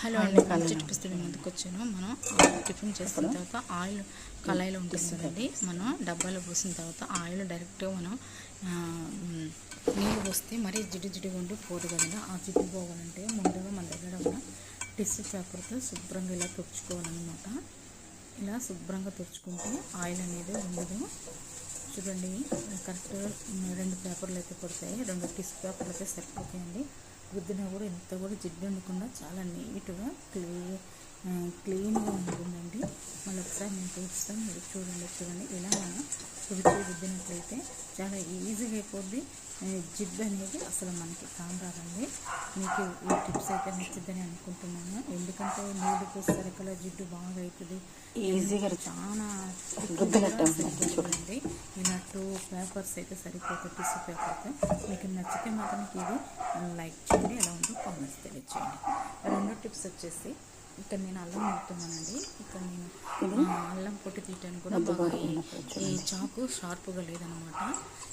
Hello అండి. Budget పుస్తకం ముందుకు వచ్చాను మనం టిఫిన్ చేసిన తర్వాత ఆయిల్ కళాయిలో ఉంటుంది కదండి మనం డబ్బాలో పోసిన తర్వాత ఆయిల్ డైరెక్ట్గా మనం నీళ్ళు పోస్తే మరీ జిడ్డు జిడ్డుగా ఉండి పోదు కదండి. ఆ జిడ్డు పోవాలంటే ముందుగా మన దగ్గర ఉన్న టిష్యూ పేపర్తో శుభ్రంగా ఇలా తుడుచుకోవాలన్నమాట. ఇలా శుభ్రంగా తుడుచుకుంటే ఆయిల్ అనేది ఉండదు. చూడండి కరెక్ట్ రెండు పేపర్లు అయితే పడతాయి. రెండు టిష్యూ పేపర్లు అయితే సరిపోతాయండి. రుద్దినా కూడా ఎంత కూడా జిడ్డు ఉండకుండా చాలా నీట్గా క్లీ క్లీన్గా ఉంటుందండి. మళ్ళీ ఒకసారి నేను చూపిస్తాను మీరు చూడండి చూడండి. ఇలా మనం తుడిచి రుద్దినట్లయితే చాలా ఈజీగా అయిపోద్ది. ఆ, జిడ్డు అనేది అసలు మనకి కాంరాదండి మీకు ఈ టిప్స్ అయితే నచ్చుద్దని అనుకుంటున్నాను. ఎందుకంటే నీళ్ళు పోస్తారు కదా జిడ్డు బాగా అవుతుంది. ఈజీగా చాలా చూడండి ఇలా టూ పేపర్స్ అయితే సరిపోతాయి టిష్యూ పేపర్తో మీకు నచ్చితే మాత్రం ఇది లైక్ చేయండి ఎలా ఉందో కామెంట్స్ తెలియచేయండి. రెండో టిప్స్ వచ్చేసి ఇక్కడ నేను అల్లం నూరుతున్నానండి ఇక్కడ నేను అల్లం పొట్టు తీయటానికి కూడా బాగా ఈ- చాకు షార్ప్గా లేదనమాట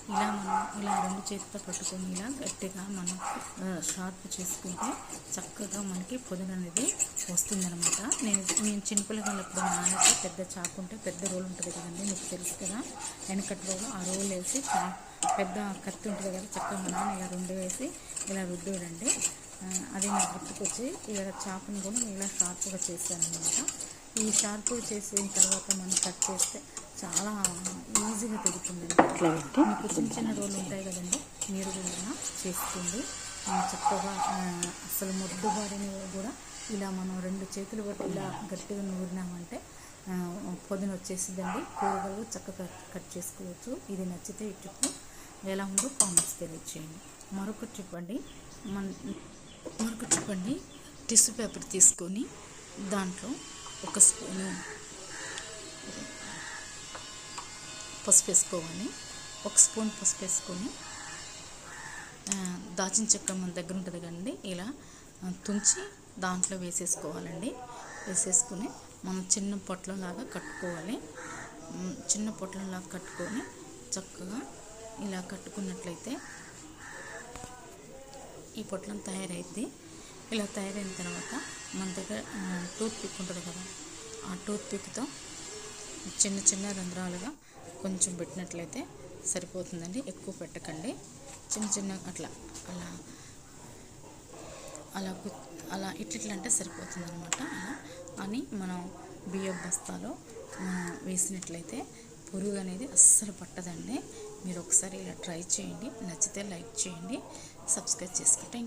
ఇలా మనం ఇలా రెండు చేతితో పట్టుకొని ఇలా గట్టిగా మనం షార్ప్ చేసుకుంటే చక్కగా మనకి పొదన అనేది వస్తుందనమాట నేను నేను చిన్నపిల్లగాళ్ళు ఎప్పుడు నాన్నకి పెద్ద చాకు ఉంటే పెద్ద రోల్ ఉంటుంది కదండి మీకు తెలుసు కదా. వెనకటి రోలు ఆ రోల్ వేసి పెద్ద కత్తి ఉంటుంది కదా చక్కగా మా నాన్న ఇలా రెండు వేసి ఇలా రుద్దుడండి. అది నాకు గుర్తుకొచ్చి ఇలా చాకుని కూడా నేను ఇలా షార్ప్గా చేశాను అనమాట ఈ షార్ప్గా చేసిన తర్వాత మనం కట్ చేస్తే చాలా ఈజీగా పెట్టి మీకు చిన్న చిన్న రోలు ఉంటాయి కదండి మీరు కూడా ఆ, చక్కగా అసలు మొద్దు బారిని కూడా ఇలా మనం రెండు చేతులు బట్టి ఇలా గట్టిగా నూరినామంటే ఆ, పొద్దున వచ్చేసిందండి కూరగాయలు చక్కగా కట్ చేసుకోవచ్చు. ఇది నచ్చితే ఈ టిప్పు ఎలా ఉందో కామెంట్స్ తెలియచేయండి. మరొక టిప్ అండి. మన మరొక చూపండి టిష్యూ పేపర్ తీసుకొని దాంట్లో ఒక స్పూను పసుపు వేసుకోవాలి. ఒక స్పూన్ పసుపు వేసుకొని దాచిన చెక్క మన దగ్గర ఉంటుంది కదండి ఇలా తుంచి దాంట్లో వేసేసుకోవాలండి. వేసేసుకుని మనం చిన్న పొట్లంలాగా కట్టుకోవాలి. చిన్న పొట్లంలాగా కట్టుకొని చక్కగా ఇలా కట్టుకున్నట్లయితే ఈ పొట్లం తయారైద్ది. ఇలా తయారైన తర్వాత మన దగ్గర టూత్ పిక్ ఉంటుంది కదా ఆ టూత్ పిక్తో చిన్న చిన్న రంధ్రాలుగా కొంచెం పెట్టినట్లయితే సరిపోతుందండి. ఎక్కువ పెట్టకండి. చిన్న చిన్న అట్లా అలా అలా గు- అలా ఇట్లిట్లా అంటే సరిపోతుంది అనమాట అలా అని మనం బియ్యం బస్తాలో వేసినట్లయితే పురుగు అనేది అస్సలు పట్టదండి. మీరు ఒకసారి ఇలా ట్రై చేయండి. నచ్చితే లైక్ చేయండి. సబ్స్క్రైబ్ చేసుకోండి థ్యాంక్ యూ